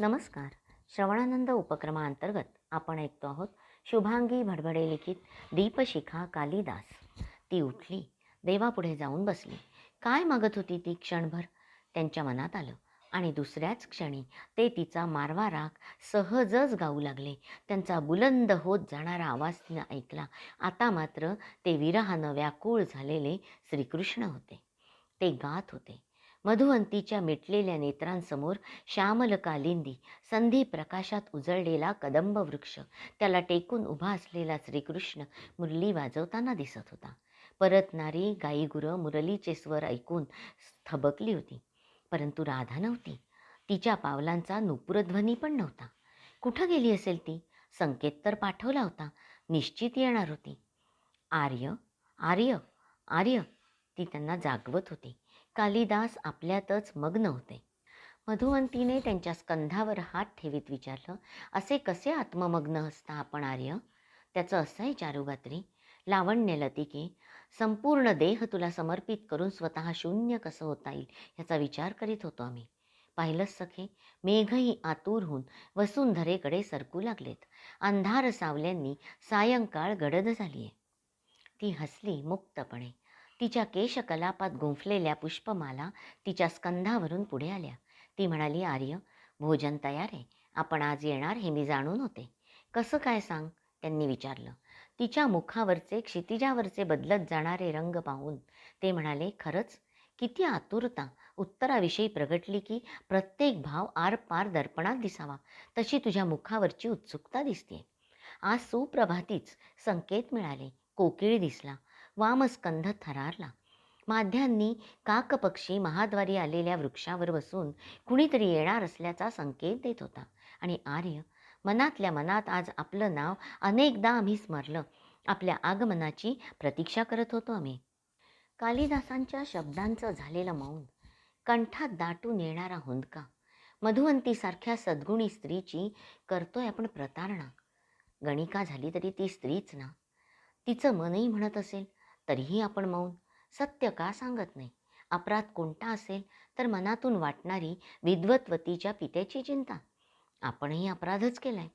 नमस्कार. श्रवणानंद उपक्रमाअंतर्गत आपण ऐकतो आहोत शुभांगी भडभडे लिखित दीपशिखा कालिदास. ती उठली देवापुढे जाऊन बसली. काय मागत होती ती क्षणभर? त्यांच्या मनात आलं आणि दुसऱ्याच क्षणी ते तिचा मारवा राग सहजच गाऊ लागले. त्यांचा बुलंद होत जाणारा आवाज तिनं ऐकला. आता मात्र ते विरहानं व्याकुळ झालेले श्रीकृष्ण होते. ते गात होते. मधुवंतीच्या मिटलेल्या नेत्रांसमोर श्यामल कालिंदी संधी प्रकाशात उजळलेला कदंब वृक्ष त्याला टेकून उभा असलेला श्रीकृष्ण मुरली वाजवताना दिसत होता. परतणारी गाईगुरं मुरलीचे स्वर ऐकून थबकली होती. परंतु राधा नव्हती. तिच्या पावलांचा नुपुरध्वनी पण नव्हता. कुठं गेली असेल ती? संकेत तर पाठवला होता. निश्चित येणार होती. आर्य आर्य आर्य ती त्यांना जागवत होती. कालिदास आपल्यातच मग्न होते. मधुवंतीने त्यांच्या स्कंधावर हात ठेवीत विचारलं असे कसे आत्ममग्न असता आपण आर्य? त्याचं असं आहे चारुगात्री लावण्य लतिके संपूर्ण देह तुला समर्पित करून स्वतः शून्य कसं होता येईल याचा विचार करीत होतो आम्ही. पाहिलंच सखे मेघही आतूर होऊन वसुंधरेकडे सरकू लागलेत. अंधार सावल्यांनी सायंकाळ गडद झाली आहे ती हसली मुक्तपणे. तिच्या केशकलापात गुंफलेल्या पुष्पमाला तिच्या स्कंधावरून पुढे आल्या. ती म्हणाली आर्य भोजन तयार आहे. आपण आज येणार हे मी जाणून होते. कसं काय सांग? त्यांनी विचारलं. तिच्या मुखावरचे क्षितिजावरचे बदलत जाणारे रंग पाहून. ते म्हणाले खरंच? किती आतुरता. उत्तराविषयी प्रगटली की प्रत्येक भाव आरपार दर्पणात दिसावा. तशी तुझ्या मुखावरची उत्सुकता दिसते आज सुप्रभातीच संकेत मिळाले. कोकिळ दिसला. वामस्कंध थरारला. माध्यांनी काकपक्षी महाद्वारी आलेल्या वृक्षावर बसून कुणीतरी येणार असल्याचा संकेत देत होता. आणि आर्य मनातल्या मनात आज आपलं नाव अनेकदा आम्ही स्मरलं. आपल्या आगमनाची प्रतीक्षा करत होतो आम्ही. कालिदासांच्या शब्दांचं झालेलं मौन. कंठात दाटून येणारा हुंदका. मधुवंतीसारख्या सद्गुणी स्त्रीची करतोय आपण प्रतारणा. गणिका झाली तरी ती स्त्रीच ना. तिचं मनही म्हणत असेल तरीही आपण मौन सत्य का सांगत नाही? अपराध कोणता असेल तर मनातून वाटणारी विद्वत्वतीच्या पित्याची चिंता. आपणही अपराधच केलाय.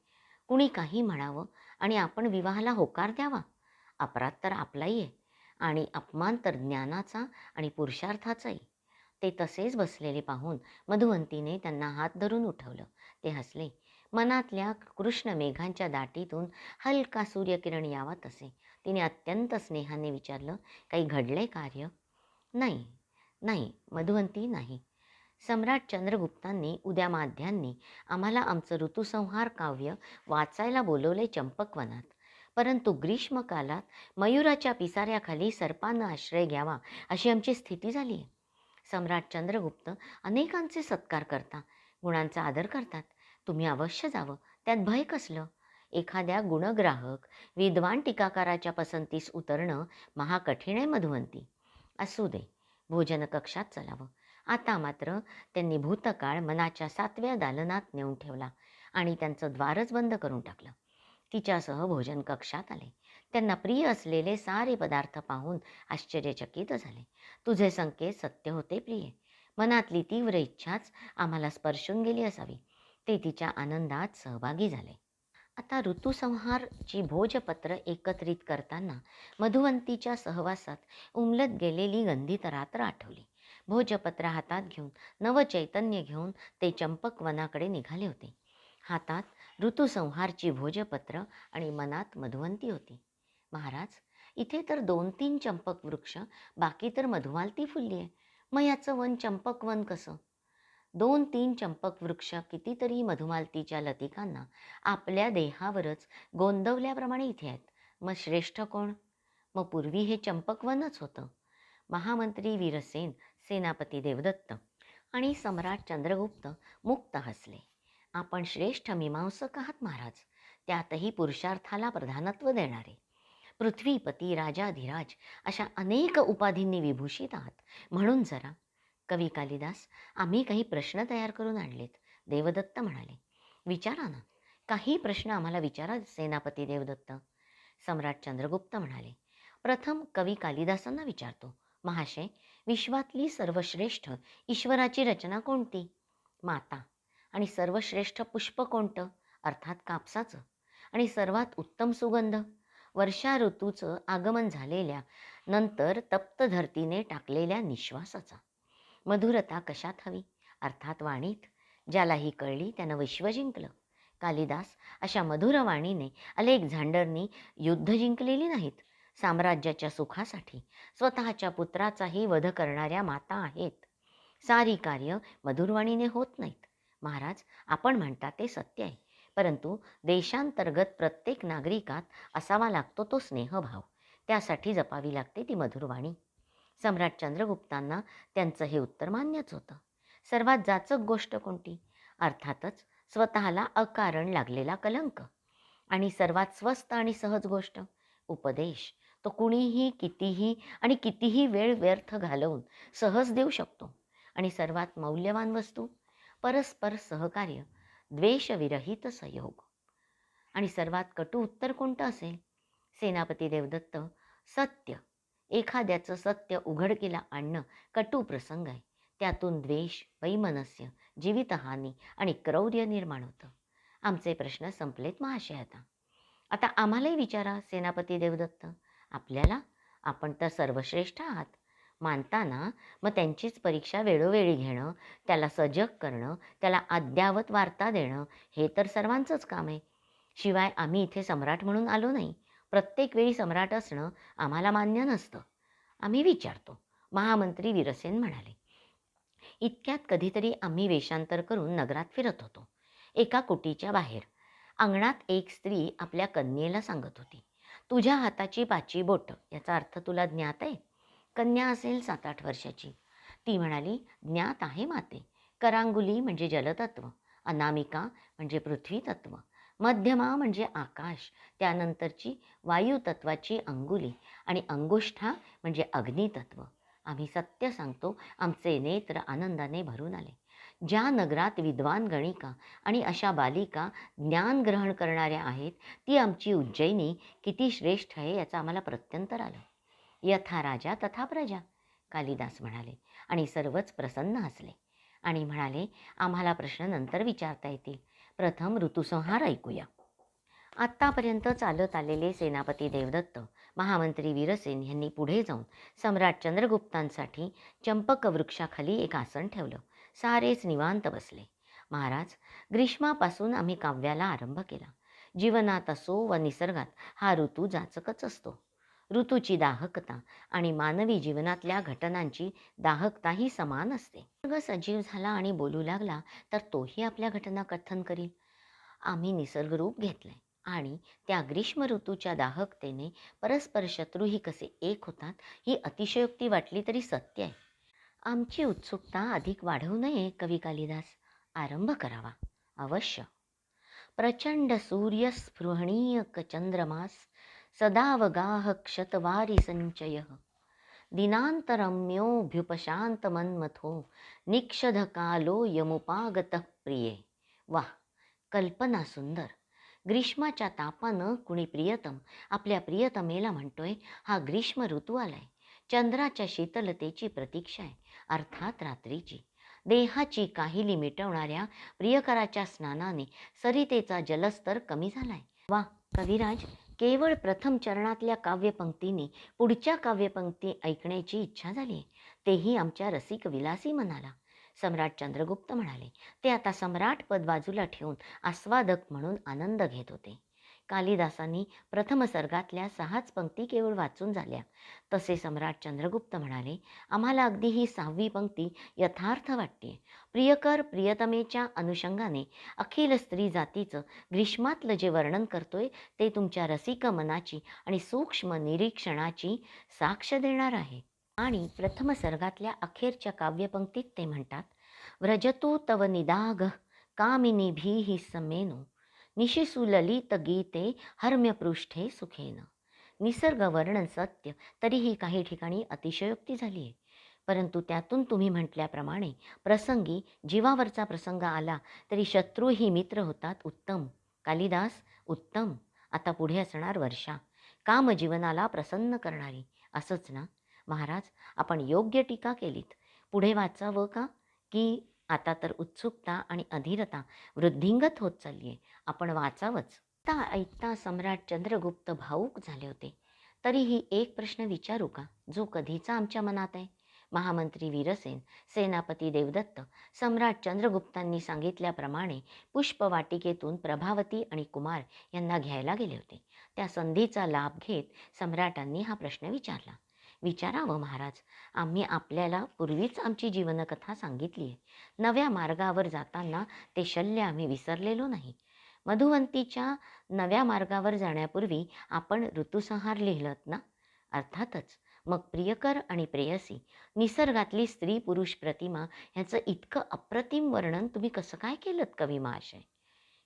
कुणी काही म्हणावं आणि आपण विवाहाला होकार द्यावा? अपराध तर आपलाही आहे आणि अपमान तर ज्ञानाचा आणि पुरुषार्थाचाही. ते तसेच बसलेले पाहून मधुवंतीने त्यांना हात धरून उठवलं. ते हसले. मनातल्या कृष्ण मेघांच्या दाटीतून हलका सूर्यकिरण यावा तसे. तिने अत्यंत स्नेहाने विचारलं काही घडलंय कार्य? नाही नाही मधुवंती नाही. सम्राट चंद्रगुप्तांनी उद्या माध्यांनी आम्हाला आमचं ऋतुसंहार काव्य वाचायला बोलवले चंपकवनात. परंतु ग्रीष्मकालात मयुराच्या पिसाऱ्याखाली सर्पांना आश्रय घ्यावा अशी आमची स्थिती झाली आहे सम्राट चंद्रगुप्त अनेकांचे सत्कार करता गुणांचा आदर करतात. तुम्ही अवश्य जावं. त्यात भय कसलं? एखाद्या गुणग्राहक विद्वान टीकाकाराच्या पसंतीस उतरणं महाकठीण आहे मधुवंती. असू दे भोजन कक्षात चलावं. आता मात्र त्यांनी भूतकाळ मनाच्या सातव्या दालनात नेऊन ठेवला आणि त्यांचं द्वारच बंद करून टाकलं. तिच्यासह भोजन कक्षात आले. त्यांना प्रिय असलेले सारे पदार्थ पाहून आश्चर्यचकित झाले. तुझे संकेत सत्य होते प्रिय. मनातली तीव्र इच्छाच आम्हाला स्पर्शून गेली असावी. ते तिच्या आनंदात सहभागी झाले. आता ऋतुसंहारची भोजपत्र एकत्रित करताना मधुवंतीच्या सहवासात उमलत गेलेली गंधित रात्र आठवली. भोजपत्र हातात घेऊन नवचैतन्य घेऊन ते चंपकवनाकडे निघाले होते. हातात ऋतुसंहारची भोजपत्र आणि मनात मधुवंती होती. महाराज इथे तर दोन तीन चंपक वृक्ष बाकी तर मधुमालती फुलली आहे मग याचं वन चंपक वन कसं? दोन तीन चंपक वृक्ष कितीतरी मधुमालतीच्या लतिकांना आपल्या देहावरच गोंदवल्याप्रमाणे इथे आहेत. मग श्रेष्ठ कोण? मग पूर्वी हे चंपकवनच होतं. महामंत्री वीरसेन सेनापती देवदत्त आणि सम्राट चंद्रगुप्त मुक्त हसले. आपण श्रेष्ठ मीमांसक आहात महाराज. त्यातही पुरुषार्थाला प्रधानत्व देणारे. पृथ्वीपती राजाधिराज अशा अनेक उपाधींनी विभूषित आहात. म्हणून जरा कवी कालिदास आम्ही काही प्रश्न तयार करून आणलेत. देवदत्त म्हणाले विचारा ना काही प्रश्न आम्हाला विचारा सेनापती देवदत्त. सम्राट चंद्रगुप्त म्हणाले प्रथम कवी कालिदासांना विचारतो. महाशय विश्वातली सर्वश्रेष्ठ ईश्वराची रचना कोणती? माता. आणि सर्वश्रेष्ठ पुष्प कोणतं? अर्थात कापसाचं. आणि सर्वात उत्तम सुगंध? वर्षा ऋतूचं आगमन झालेल्या नंतर तप्त धरतीने टाकलेल्या निश्वासाचा. मधुरता कशात हवी? अर्थात वाणीत. ज्याला ही कळली त्यानं विश्व जिंकलं. कालिदास अशा मधुर वाणीने अलेक झांडरनी युद्ध जिंकलेली नाहीत. साम्राज्याच्या सुखासाठी स्वतःच्या पुत्राचाही वध करणाऱ्या माता आहेत. सारी कार्य मधुरवाणीने होत नाहीत. महाराज आपण म्हणता ते सत्य आहे. परंतु देशांतर्गत प्रत्येक नागरिकात असावा लागतो तो स्नेहभाव. त्यासाठी जपावी लागते ती मधुरवाणी सम्राट चंद्रगुप्तांना त्यांचं हे उत्तर मान्यच होतं. सर्वात जाचक गोष्ट कोणती? अर्थातच स्वतःला अकारण लागलेला कलंक. आणि सर्वात स्वस्त आणि सहज गोष्ट उपदेश. तो कुणीही कितीही आणि कितीही वेळ व्यर्थ घालवून सहज देऊ शकतो. आणि सर्वात मौल्यवान वस्तू? परस्पर सहकार्य द्वेषविरहित सहयोग आणि सर्वात कटू उत्तर कोणतं असेल? सेनापती देवदत्त सत्य. एखाद्याचं सत्य उघडकीला आणणं कटू प्रसंग आहे. त्यातून द्वेष वैमनस्य जीवितहानी आणि क्रौर्य निर्माण होतं. आमचे प्रश्न संपलेत महाशय आता आता आम्हालाही विचारा सेनापती देवदत्त. आपल्याला? आपण तर सर्वश्रेष्ठ आहात. मानताना मग त्यांचीच परीक्षा वेळोवेळी घेणं त्याला सजग करणं त्याला अद्यावत वार्ता देणं हे तर सर्वांचंच काम आहे. शिवाय आम्ही इथे सम्राट म्हणून आलो नाही. प्रत्येक वेळी सम्राट असणं आम्हाला मान्य नसतं. आम्ही विचारतो. महामंत्री वीरसेन म्हणाले इतक्यात कधीतरी आम्ही वेषांतर करून नगरात फिरत होतो. एका कुटीच्या बाहेर. अंगणात एक स्त्री आपल्या कन्येला सांगत होती. तुझ्या हाताची पाची बोट याचा अर्थ तुला ज्ञात आहे? कन्या असेल सात आठ वर्षाची. ती म्हणाली ज्ञात आहे माते. करांगुली म्हणजे जलतत्व. अनामिका म्हणजे पृथ्वी तत्व मध्यमा म्हणजे आकाश त्यानंतरची वायुतत्वाची अंगुली आणि अंगुष्ठा म्हणजे अग्नितत्व. आम्ही सत्य सांगतो आमचे नेत्र आनंदाने भरून आले. ज्या नगरात विद्वान गणिका आणि अशा बालिका ज्ञान ग्रहण करणाऱ्या आहेत ती आमची उज्जैनी किती श्रेष्ठ आहे याचं आम्हाला प्रत्यंतर आलं यथा राजा तथा प्रजा कालिदास म्हणाले आणि सर्वच प्रसन्न हसले. आणि म्हणाले आम्हाला प्रश्न नंतर विचारता येतील. प्रथम ऋतुसंहार ऐकूया. आत्तापर्यंत चालत आलेले सेनापती देवदत्त महामंत्री वीरसेन यांनी पुढे जाऊन सम्राट चंद्रगुप्तांसाठी चंपक वृक्षाखाली एक आसन ठेवलं. सारेच निवांत बसले. महाराज ग्रीष्मापासून आम्ही काव्याला आरंभ केला. जीवनात असो व निसर्गात हा ऋतू जाचकच असतो. ऋतूची दाहकता आणि मानवी जीवनातल्या घटनांची दाहकताही समान असते. निसर्ग सजीव झाला आणि बोलू लागला तर तोही आपल्या घटना कथन करील. आम्ही निसर्गरूप घेतलंय आणि त्या ग्रीष्म ऋतूच्या दाहकतेने परस्पर शत्रूही कसे एक होतात ही अतिशयोक्ती वाटली तरी सत्य आहे. आमची उत्सुकता अधिक वाढवू नये कवी कालिदास. आरंभ करावा. अवश्य. प्रचंड सूर्यस्पृहणीय चंद्रमास सदावगाह क्षतवारी संचय। दिनांतरम्योभ्युपशांतमन्मथो निक्षधकालो यमुपागत प्रिये। वा कल्पना सुंदर। ग्रीष्माच्या तापानं कुणी प्रियतम? आपल्या प्रियतमेला म्हणतोय हा ग्रीष्म ऋतू आलाय चंद्राच्या शीतलतेची प्रतीक्षा आहे अर्थात रात्रीची. देहाची काहिली मिटवणाऱ्या प्रियकराच्या स्नानाने सरितेचा जलस्तर कमी झालाय. वा कविराज केवळ प्रथम चरणातल्या काव्यपंक्तीने पुढच्या काव्यपंक्ती ऐकण्याची इच्छा झाली. तेही आमच्या रसिक विलासी मनाला. सम्राट चंद्रगुप्त म्हणाले ते आता सम्राट पद बाजूला ठेवून आस्वादक म्हणून आनंद घेत होते. कालिदासांनी प्रथम सर्गातल्या सहाच पंक्ती केवळ वाचून झाल्या. तसे सम्राट चंद्रगुप्त म्हणाले आम्हाला अगदी ही सहावी पंक्ती यथार्थ वाटते. प्रियकर प्रियतमेच्या अनुषंगाने अखिल स्त्री जातीचं ग्रीष्मातलं जे वर्णन करतोय ते तुमच्या रसिक मनाची आणि सूक्ष्म निरीक्षणाची साक्ष देणार आहे. आणि प्रथम सर्गातल्या अखेरच्या काव्यपंक्तीत ते म्हणतात व्रजतू तव निदाग कामिनीभिः समेनो. निशिसुललित गीते हर्म्यपृष्ठे सुखेन. निसर्गवर्णन सत्य तरीही काही ठिकाणी अतिशयोक्ती झाली आहे. परंतु त्यातून तुम्ही म्हटल्याप्रमाणे प्रसंगी जीवावरचा प्रसंग आला तरी शत्रूही मित्र होतात उत्तम. कालिदास उत्तम. आता पुढे असणार वर्षा. काम जीवनाला प्रसन्न करणारी. असंच ना? महाराज आपण योग्य टीका केलीत. पुढे वाचावं का? की आता तर उत्सुकता आणि अधीरता वृद्धिंगत होत चालली आहे. आपण वाचावंच. ता ऐकता सम्राट चंद्रगुप्त भाऊक झाले होते. तरीही एक प्रश्न विचारू का? जो कधीचा आमच्या मनात आहे? महामंत्री वीरसेन सेनापती देवदत्त सम्राट चंद्रगुप्तांनी सांगितल्याप्रमाणे पुष्पवाटिकेतून प्रभावती आणि कुमार यांना घ्यायला गेले होते. त्या संधीचा लाभ घेत सम्राटांनी हा प्रश्न विचारला. विचारावं महाराज. आम्ही आपल्याला पूर्वीच आमची जीवनकथा सांगितली आहे. नव्या मार्गावर जाताना ते शल्य आम्ही विसरलेलो नाही. मधुवंतीच्या नव्या मार्गावर जाण्यापूर्वी आपण ऋतुसंहार लिहिलत ना? अर्थातच मग प्रियकर आणि प्रेयसी निसर्गातली स्त्री पुरुष प्रतिमा ह्याचं इतकं अप्रतिम वर्णन तुम्ही कसं काय केलं कवी महाशय?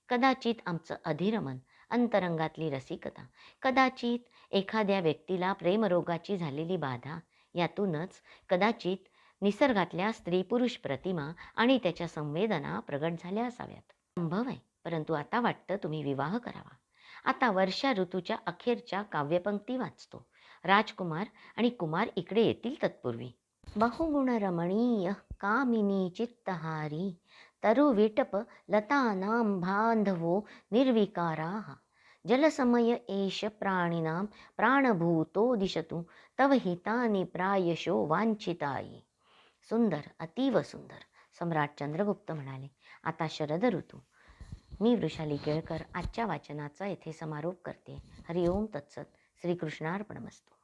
कदाचित आमचं अधिरमन अंतरंगातली रसिकता. कदाचित एखाद्या व्यक्तीला प्रेमरोगाची झालेली बाधा यातूनच कदाचित निसर्गातल्या स्त्री पुरुष प्रतिमा आणि त्याच्या संवेदना प्रगट झाल्या असाव्यात. संभव आहे परंतु आता वाटतं तुम्ही विवाह करावा. आता वर्षा ऋतूच्या अखेरच्या काव्यपंक्ती वाचतो. राजकुमार आणि कुमार इकडे येतील तत्पूर्वी. बहुगुण रमणीय कामिनी चित्तहारी तरुविटप लतानां बान्धवो निर्विकाराः जलसमय एष प्राणिनां प्राणभूतो दिशतु तव हितानि प्रायशो वांछिताई सुंदर अतीव सुंदर सम्राट चंद्रगुप्त म्हणाले आता शरद ऋतू मी वृषाली केळकर आजच्या वाचनाचा येथे समारोप करते. हरिओम तत्सत. श्रीकृष्णार्पणमस्तू.